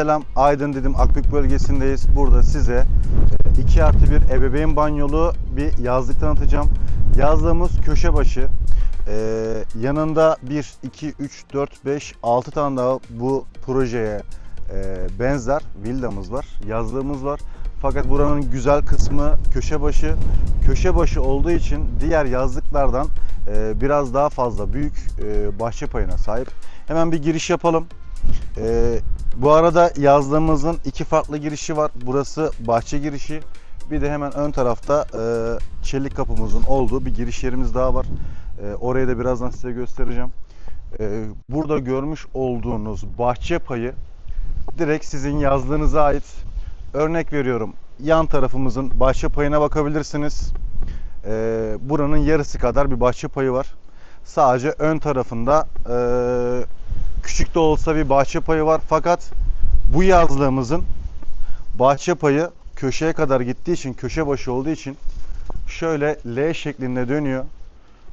selam. Aydın dedim Akbük bölgesindeyiz. Burada size 2 artı 1 ebeveyn banyolu bir yazlık tanıtacağım. Yazlığımız köşe başı. Ee, yanında 1, 2, 3, 4, 5, 6 tane daha bu projeye e, benzer villamız var. Yazlığımız var. Fakat buranın güzel kısmı köşe başı. Köşe başı olduğu için diğer yazlıklardan e, biraz daha fazla büyük e, bahçe payına sahip. Hemen bir giriş yapalım. Ee, bu arada yazlığımızın iki farklı girişi var. Burası bahçe girişi. Bir de hemen ön tarafta e, çelik kapımızın olduğu bir giriş yerimiz daha var. E, orayı da birazdan size göstereceğim. E, burada görmüş olduğunuz bahçe payı direkt sizin yazlığınıza ait. Örnek veriyorum. Yan tarafımızın bahçe payına bakabilirsiniz. E, buranın yarısı kadar bir bahçe payı var. Sadece ön tarafında e, küçük de olsa bir bahçe payı var. Fakat bu yazlığımızın bahçe payı köşeye kadar gittiği için, köşe başı olduğu için şöyle L şeklinde dönüyor.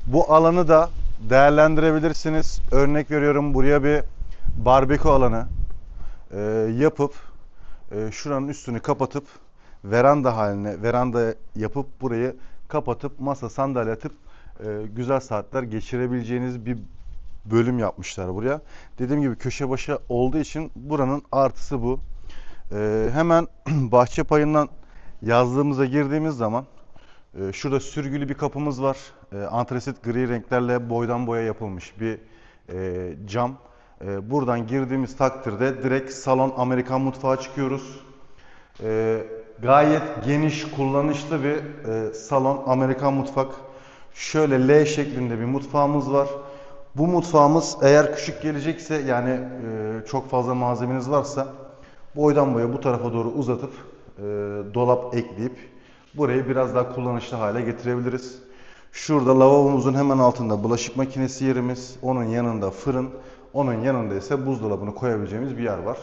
Bu alanı da değerlendirebilirsiniz. Örnek veriyorum buraya bir barbekü alanı e, yapıp e, şuranın üstünü kapatıp veranda haline veranda yapıp burayı kapatıp masa sandalye atıp e, güzel saatler geçirebileceğiniz bir bölüm yapmışlar buraya. Dediğim gibi köşe başı olduğu için buranın artısı bu. E, hemen bahçe payından yazlığımıza girdiğimiz zaman e, şurada sürgülü bir kapımız var. E, antresit gri renklerle boydan boya yapılmış bir e, cam. E, buradan girdiğimiz takdirde direkt salon Amerikan mutfağa çıkıyoruz. E, gayet geniş, kullanışlı bir e, salon Amerikan mutfak. Şöyle L şeklinde bir mutfağımız var. Bu mutfağımız eğer küçük gelecekse yani e, çok fazla malzemeniz varsa boydan boya bu tarafa doğru uzatıp e, dolap ekleyip burayı biraz daha kullanışlı hale getirebiliriz. Şurada lavabomuzun hemen altında bulaşık makinesi yerimiz, onun yanında fırın, onun yanında ise buzdolabını koyabileceğimiz bir yer var.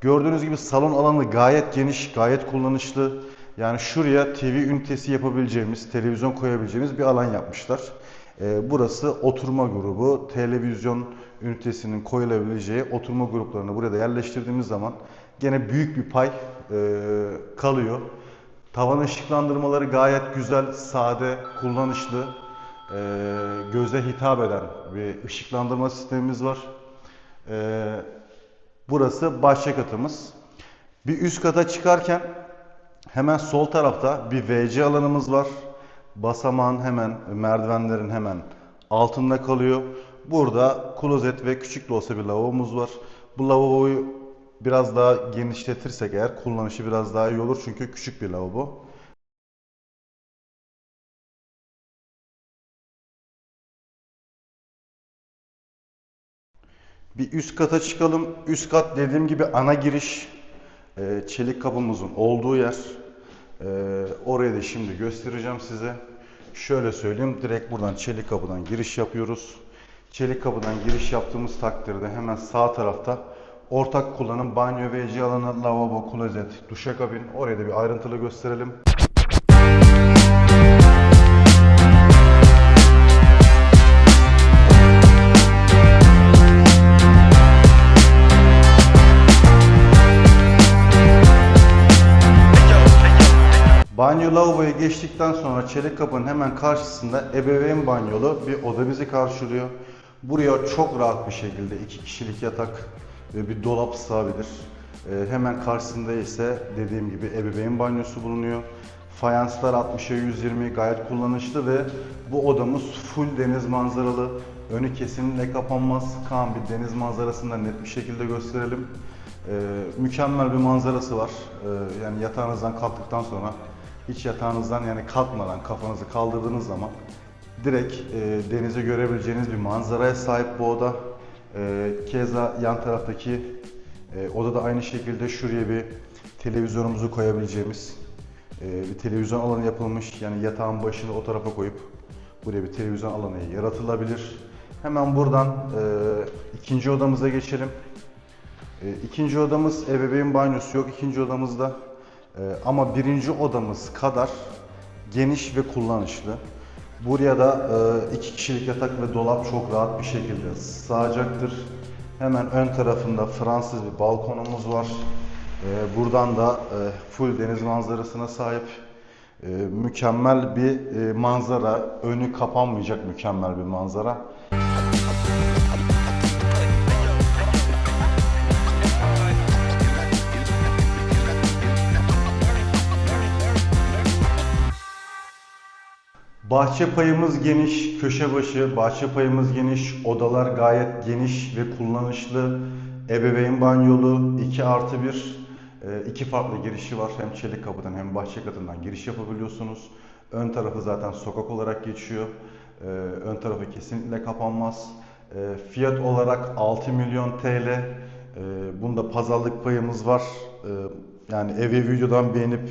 Gördüğünüz gibi salon alanı gayet geniş, gayet kullanışlı. Yani şuraya TV ünitesi yapabileceğimiz, televizyon koyabileceğimiz bir alan yapmışlar. Ee, burası oturma grubu, televizyon ünitesinin koyulabileceği oturma gruplarını buraya da yerleştirdiğimiz zaman gene büyük bir pay e, kalıyor. Tavan ışıklandırmaları gayet güzel, sade, kullanışlı, e, göze hitap eden bir ışıklandırma sistemimiz var. E, burası bahçe katımız. Bir üst kata çıkarken hemen sol tarafta bir WC alanımız var. Basamağın hemen, merdivenlerin hemen altında kalıyor. Burada klozet ve küçük de olsa bir lavabomuz var. Bu lavaboyu biraz daha genişletirsek eğer kullanışı biraz daha iyi olur çünkü küçük bir lavabo. Bir üst kata çıkalım. Üst kat dediğim gibi ana giriş. çelik kapımızın olduğu yer. Orayı da şimdi göstereceğim size. Şöyle söyleyeyim. Direkt buradan çelik kapıdan giriş yapıyoruz. Çelik kapıdan giriş yaptığımız takdirde hemen sağ tarafta ortak kullanım banyo ve alanı, lavabo, klozet, duşakabin. Orayı da bir ayrıntılı gösterelim. Banyo lavaboya geçtikten sonra çelik kapının hemen karşısında ebeveyn banyolu bir oda bizi karşılıyor. Buraya çok rahat bir şekilde iki kişilik yatak ve bir dolap sığabilir. Ee, hemen karşısında ise dediğim gibi ebeveyn banyosu bulunuyor. Fayanslar 60'a 120 gayet kullanışlı ve bu odamız full deniz manzaralı. Önü kesinlikle kapanmaz. Kaan bir deniz manzarasını da net bir şekilde gösterelim. Ee, mükemmel bir manzarası var. Ee, yani yatağınızdan kalktıktan sonra hiç yatağınızdan yani kalkmadan kafanızı kaldırdığınız zaman direkt e, denizi görebileceğiniz bir manzaraya sahip bu oda. E, keza yan taraftaki e, odada aynı şekilde şuraya bir televizyonumuzu koyabileceğimiz e, bir televizyon alanı yapılmış. Yani yatağın başını o tarafa koyup buraya bir televizyon alanı yaratılabilir. Hemen buradan e, ikinci odamıza geçelim. E, ikinci odamız ebeveyn banyosu yok ikinci odamızda. E, ama birinci odamız kadar geniş ve kullanışlı. Buraya da e, iki kişilik yatak ve dolap çok rahat bir şekilde sığacaktır. Hemen ön tarafında Fransız bir balkonumuz var. Ee, buradan da e, full deniz manzarasına sahip e, mükemmel bir manzara. Önü kapanmayacak mükemmel bir manzara. Bahçe payımız geniş, köşe başı, bahçe payımız geniş, odalar gayet geniş ve kullanışlı. Ebeveyn banyolu 2 artı 1, iki farklı girişi var. Hem çelik kapıdan hem bahçe katından giriş yapabiliyorsunuz. Ön tarafı zaten sokak olarak geçiyor. Ee, Ön tarafı kesinlikle kapanmaz. Ee, Fiyat olarak 6 milyon TL. Bunda pazarlık payımız var. Yani evi videodan beğenip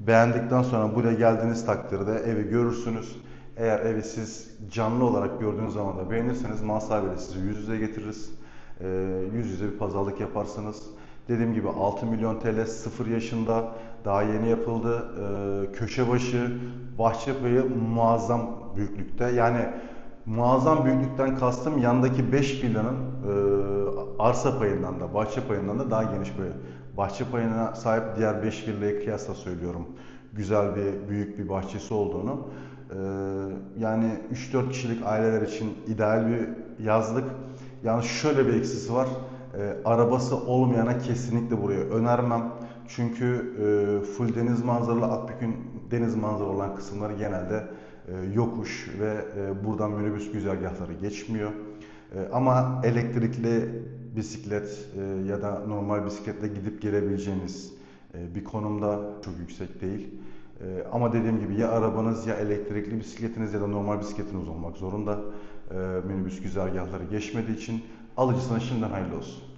Beğendikten sonra buraya geldiğiniz takdirde evi görürsünüz. Eğer evi siz canlı olarak gördüğünüz zaman da beğenirseniz mal sahibiyle sizi yüz yüze getiririz. Ee, yüz yüze bir pazarlık yaparsınız. Dediğim gibi 6 milyon TL 0 yaşında daha yeni yapıldı. Ee, köşe başı, bahçe payı muazzam büyüklükte. Yani muazzam büyüklükten kastım yandaki 5 villanın e, arsa payından da bahçe payından da daha geniş bir bahçe payına sahip diğer 5 villaya kıyasla söylüyorum. Güzel bir büyük bir bahçesi olduğunu. Ee, yani 3-4 kişilik aileler için ideal bir yazlık. Yani şöyle bir eksisi var. Ee, arabası olmayana kesinlikle buraya önermem. Çünkü e, full deniz manzaralı Akbük'ün deniz manzaralı olan kısımları genelde e, yokuş ve e, buradan minibüs güzergahları geçmiyor. E, ama elektrikli bisiklet e, ya da normal bisikletle gidip gelebileceğiniz e, bir konumda çok yüksek değil. E, ama dediğim gibi ya arabanız ya elektrikli bisikletiniz ya da normal bisikletiniz olmak zorunda. E, minibüs güzergahları geçmediği için alıcısına şimdiden hayırlı olsun.